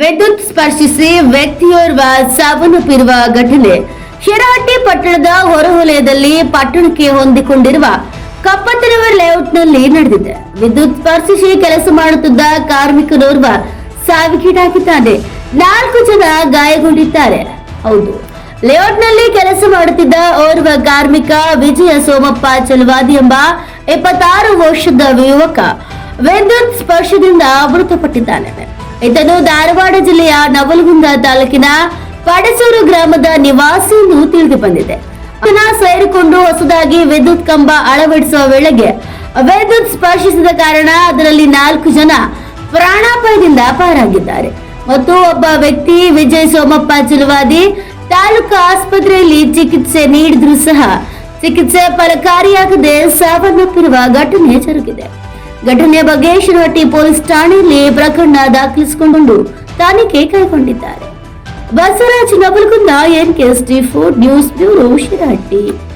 ವಿದ್ಯುತ್ ಸ್ಪರ್ಶಿಸಿ ವ್ಯಕ್ತಿಯೋರ್ವ ಸಾವನ್ನಪ್ಪಿರುವ ಘಟನೆ. ಶಿರಹಟ್ಟಿ ಪಟ್ಟಣದ ಹೊರವಲಯದಲ್ಲಿ ಪಟ್ಟಣಕ್ಕೆ ಹೊಂದಿಕೊಂಡಿರುವ ಕಪ್ಪತ್ತನವರ್ ಲೇಔಟ್ನಲ್ಲಿ ನಡೆದಿದೆ. ವಿದ್ಯುತ್ ಸ್ಪರ್ಶಿಸಿ ಕೆಲಸ ಮಾಡುತ್ತಿದ್ದ ಕಾರ್ಮಿಕನೋರ್ವ ಸಾವಿಗೀಡಾಗಿದ್ದಾನೆ. ನಾಲ್ಕು ಜನ ಗಾಯಗೊಂಡಿದ್ದಾರೆ. ಹೌದು. ಲೇಔಟ್ನಲ್ಲಿ ಕೆಲಸ ಮಾಡುತ್ತಿದ್ದ ಓರ್ವ ಕಾರ್ಮಿಕ ವಿಜಯ ಸೋಮಪ್ಪ ಚಲವಾದಿ ಎಂಬ ಇಪ್ಪತ್ತಾರು ವರ್ಷದ ಯುವಕ ವಿದ್ಯುತ್ ಸ್ಪರ್ಶದಿಂದ ಮೃತಪಟ್ಟಿದ್ದಾನೆ. ಇದನ್ನು ಧಾರವಾಡ ಜಿಲ್ಲೆಯ ನವಲಗುಂದ ತಾಲೂಕಿನ ಪಡಸೂರು ಗ್ರಾಮದ ನಿವಾಸಿ ಎಂದು ತಿಳಿದು ಬಂದಿದೆ. ಸೇರಿಕೊಂಡು ಹೊಸದಾಗಿ ವಿದ್ಯುತ್ ಕಂಬ ಅಳವಡಿಸುವ ವೇಳೆಗೆ ವಿದ್ಯುತ್ ಸ್ಪರ್ಶಿಸಿದ ಕಾರಣ ಅದರಲ್ಲಿ ನಾಲ್ಕು ಜನ ಪ್ರಾಣಾಪಾಯದಿಂದ ಪಾರಾಗಿದ್ದಾರೆ. ಮತ್ತು ಒಬ್ಬ ವ್ಯಕ್ತಿ ವಿಜಯ್ ಸೋಮಪ್ಪ ಚಿಲುವಾದಿ ತಾಲೂಕು ಆಸ್ಪತ್ರೆಯಲ್ಲಿ ಚಿಕಿತ್ಸೆ ನೀಡಿದ್ರೂ ಸಹ ಚಿಕಿತ್ಸೆ ಫಲಕಾರಿಯಾಗದೆ ಸಾವನ್ನಪ್ಪಿರುವ ಘಟನೆ ಜರುಗಿದೆ. ಘಟನೆಯ ಬಗ್ಗೆ ಶಿರಹಟ್ಟಿ ಪೊಲೀಸ್ ಠಾಣೆಯಲ್ಲಿ ಪ್ರಕರಣ ದಾಖಲಿಸಿಕೊಂಡು ತನಿಖೆ ಕೈಗೊಂಡಿದ್ದಾರೆ Basavaraj Navalagunda NKST food news bureau Shirahatti